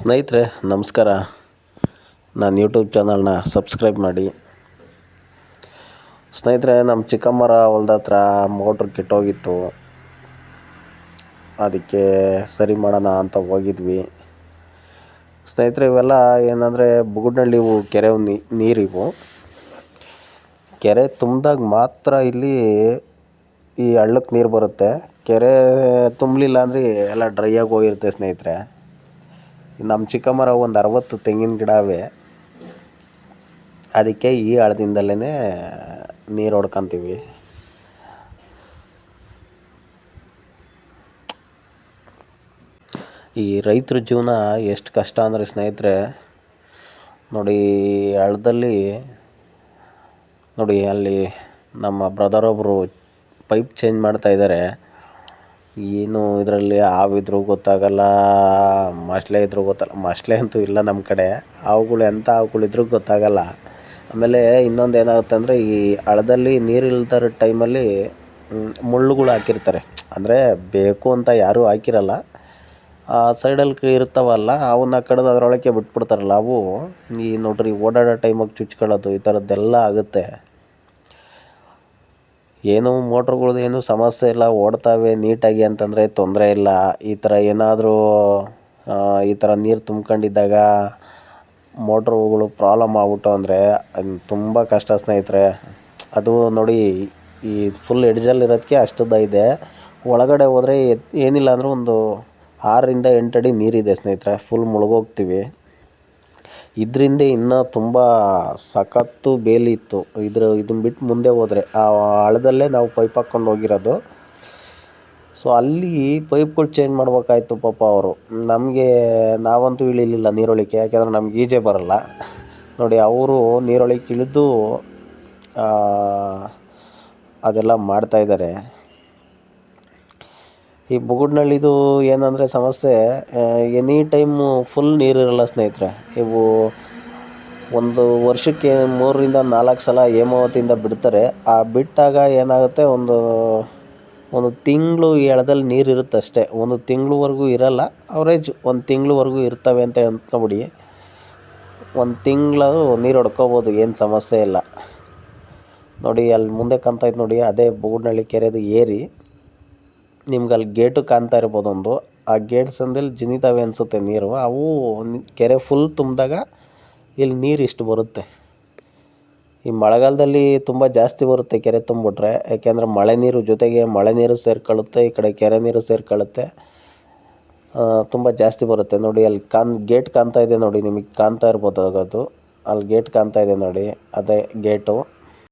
ಸ್ನೇಹಿತರೆ, ನಮಸ್ಕಾರ. ನಾನು ಯೂಟ್ಯೂಬ್ ಚಾನಲ್ನ ಸಬ್ಸ್ಕ್ರೈಬ್ ಮಾಡಿ. ಸ್ನೇಹಿತರೆ, ನಮ್ಮ ಚಿಕ್ಕಮ್ಮರ ಹೊಲ್ದ ಹತ್ರ ಮೋಟ್ರ್ ಕೆಟ್ಟೋಗಿತ್ತು. ಅದಕ್ಕೆ ಸರಿ ಮಾಡೋಣ ಅಂತ ಹೋಗಿದ್ವಿ. ಸ್ನೇಹಿತರೆ, ಇವೆಲ್ಲ ಏನಂದರೆ ಬುಗುಡ್ನಳ್ಳಿ ಇವು ಕೆರೆ ನೀರಿವು ಕೆರೆ ತುಂಬಿದಾಗ ಮಾತ್ರ ಇಲ್ಲಿ ಈ ಹಳ್ಳಕ್ಕೆ ನೀರು ಬರುತ್ತೆ. ಕೆರೆ ತುಂಬಲಿಲ್ಲ ಅಂದರೆ ಎಲ್ಲ ಡ್ರೈ ಆಗಿ ಹೋಗಿರುತ್ತೆ ಸ್ನೇಹಿತರೆ. ನಮ್ಮ ಚಿಕ್ಕಮ್ಮರ ಒಂದು ಅರವತ್ತು ತೆಂಗಿನ ಗಿಡ ಅದಕ್ಕೆ ಈ ಹಳದಿಂದಲೇ ನೀರು ಹೊಡ್ಕೊತೀವಿ. ಈ ರೈತರ ಜೀವನ ಎಷ್ಟು ಕಷ್ಟ ಅಂದರೆ ಸ್ನೇಹಿತರೆ, ನೋಡಿ ಹಳ್ಳದಲ್ಲಿ ನೋಡಿ ಅಲ್ಲಿ ನಮ್ಮ ಬ್ರದರ್ ಒಬ್ಬರು ಪೈಪ್ ಚೇಂಜ್ ಮಾಡ್ತಾ ಇದ್ದಾರೆ ಏನು ಇದರಲ್ಲಿ ಹಾವಿದ್ರೂ ಗೊತ್ತಾಗಲ್ಲ ಮೊಸಳೆ ಇದ್ರೂ ಗೊತ್ತಲ್ಲ ಮೊಸಳೆ ಅಂತೂ ಇಲ್ಲ ನಮ್ಮ ಕಡೆ. ಹಾವುಗಳು ಎಂಥ ಹಾವುಗಳಿದ್ರೂ ಗೊತ್ತಾಗಲ್ಲ. ಆಮೇಲೆ ಇನ್ನೊಂದು ಏನಾಗುತ್ತೆ ಅಂದರೆ ಈ ಹಳದಲ್ಲಿ ನೀರು ಇಲ್ದಿರೋ ಟೈಮಲ್ಲಿ ಮುಳ್ಳುಗಳು ಹಾಕಿರ್ತಾರೆ. ಅಂದರೆ ಬೇಕು ಅಂತ ಯಾರೂ ಹಾಕಿರಲ್ಲ. ಆ ಸೈಡಲ್ಲಿ ಇರ್ತಾವಲ್ಲ ಅವನ್ನ ಕಡಿದು ಅದರೊಳಗೆ ಬಿಟ್ಬಿಡ್ತಾರಲ್ಲ, ಅವು. ಈ ನೋಡಿರಿ ಓಡಾಡೋ ಟೈಮಾಗೆ ಚುಚ್ಕೊಳ್ಳೋದು ಈ ಥರದ್ದೆಲ್ಲ ಆಗುತ್ತೆ. ಏನು ಮೋಟ್ರ್ಗಳ್ದು ಏನು ಸಮಸ್ಯೆ ಇಲ್ಲ, ಓಡ್ತಾವೆ ನೀಟಾಗಿ ಅಂತಂದರೆ ತೊಂದರೆ ಇಲ್ಲ. ಈ ಥರ ಏನಾದರೂ ಈ ಥರ ನೀರು ತುಂಬ್ಕೊಂಡಿದ್ದಾಗ ಮೋಟ್ರುಗಳು ಪ್ರಾಬ್ಲಮ್ ಆಗ್ಬಿಟ್ಟು ಅಂದರೆ ತುಂಬ ಕಷ್ಟ ಸ್ನೇಹಿತರೆ. ಅದು ನೋಡಿ, ಈ ಫುಲ್ ಎಡ್ಜಲ್ಲಿರೋದಕ್ಕೆ ಅಷ್ಟುದ್ದ ಇದೆ. ಒಳಗಡೆ ಹೋದರೆ ಏನಿಲ್ಲ ಅಂದರೂ ಒಂದು ಆರರಿಂದ ಎಂಟು ಅಡಿ ನೀರಿದೆ ಸ್ನೇಹಿತರೆ ಫುಲ್ ಮುಳುಗೋಗ್ತೀವಿ. ಇದರಿಂದ ಇನ್ನೂ ತುಂಬ ಸಖತ್ತು ಬೇಲಿ ಇತ್ತು. ಇದ್ರ ಇದನ್ನ ಬಿಟ್ಟು ಮುಂದೆ ಹೋದರೆ, ಆ ಹಳದಲ್ಲೇ ನಾವು ಪೈಪ್ ಹಾಕ್ಕೊಂಡು ಹೋಗಿರೋದು. ಸೊ ಅಲ್ಲಿ ಪೈಪ್ಗಳು ಚೇಂಜ್ ಮಾಡ್ಬೇಕಾಯ್ತು ಪಾಪ ಅವರು. ನಮಗೆ ನಾವಂತೂ ಇಳಿಲಿಲ್ಲ ನೀರೊಳಕ್ಕೆ ಯಾಕೆಂದರೆ ನಮ್ಗೆ ಈಜೆ ಬರಲ್ಲ. ನೋಡಿ, ಅವರು ನೀರೊಳಿಕೆ ಇಳಿದು ಅದೆಲ್ಲ ಮಾಡ್ತಾಯಿದ್ದಾರೆ ಈ ಬುಗುಡ್ನಳ್ಳಿದು ಏನಂದರೆ ಸಮಸ್ಯೆ ಎನಿ ಟೈಮು ಫುಲ್ ನೀರಿರಲ್ಲ ಸ್ನೇಹಿತರೆ. ಇವು ಒಂದು ವರ್ಷಕ್ಕೆ ಮೂರರಿಂದ ನಾಲ್ಕು ಸಲ ಹೇಮಾವತಿಯಿಂದ ಬಿಡ್ತಾರೆ. ಆ ಬಿಟ್ಟಾಗ ಏನಾಗುತ್ತೆ, ಒಂದು ಒಂದು ತಿಂಗಳು ನೀರು ಇರುತ್ತೆ ಅಷ್ಟೇ. ಒಂದು ತಿಂಗಳವರೆಗೂ ಇರಲ್ಲ ಅವರೇಜ್ ಒಂದು ತಿಂಗಳವರೆಗೂ ಇರ್ತವೆ ಅಂತ ಅಂದ್ಕೊಬಿಡಿ. ಒಂದು ತಿಂಗಳು ನೀರು ಹೊಡ್ಕೋಬೋದು, ಏನು ಸಮಸ್ಯೆ ಇಲ್ಲ. ನೋಡಿ, ಅಲ್ಲಿ ಮುಂದೆ ಕಾಣ್ತಾಯಿತ್ತು ನೋಡಿ, ಅದೇ ಬುಗುಡ್ನಳ್ಳಿ ಕೆರೆದು ಏರಿ. ನಿಮ್ಗೆ ಅಲ್ಲಿ ಗೇಟು ಕಾಣ್ತಾ ಇರ್ಬೋದು ಒಂದು ಆ ಗೇಟ್ ಸಂದಲ್ಲಿ ಜಿನಿತಾವೆ ಅನಿಸುತ್ತೆ ನೀರು. ಅವು ಕೆರೆ ಫುಲ್ ತುಂಬಿದಾಗ ಇಲ್ಲಿ ನೀರು ಇಷ್ಟು ಬರುತ್ತೆ. ಈ ಮಳೆಗಾಲದಲ್ಲಿ ತುಂಬ ಜಾಸ್ತಿ ಬರುತ್ತೆ ಕೆರೆ ತುಂಬಿಬಿಟ್ರೆ ಯಾಕೆಂದರೆ ಮಳೆ ನೀರು ಜೊತೆಗೆ ಮಳೆ ನೀರು ಸೇರ್ಕೊಳ್ಳುತ್ತೆ, ಈ ಕಡೆ ಕೆರೆ ನೀರು ಸೇರ್ಕೊಳ್ಳುತ್ತೆ. ತುಂಬ ಜಾಸ್ತಿ ಬರುತ್ತೆ. ನೋಡಿ, ಅಲ್ಲಿ ಕಾನ್ ಗೇಟ್ ಕಾಣ್ತಾ ಇದೆ ನೋಡಿ, ನಿಮಗೆ ಕಾಣ್ತಾ ಇರ್ಬೋದು ಅದು ಅಲ್ಲಿ ಗೇಟ್ ಕಾಣ್ತಾ ಇದೆ ನೋಡಿ, ಅದೇ ಗೇಟು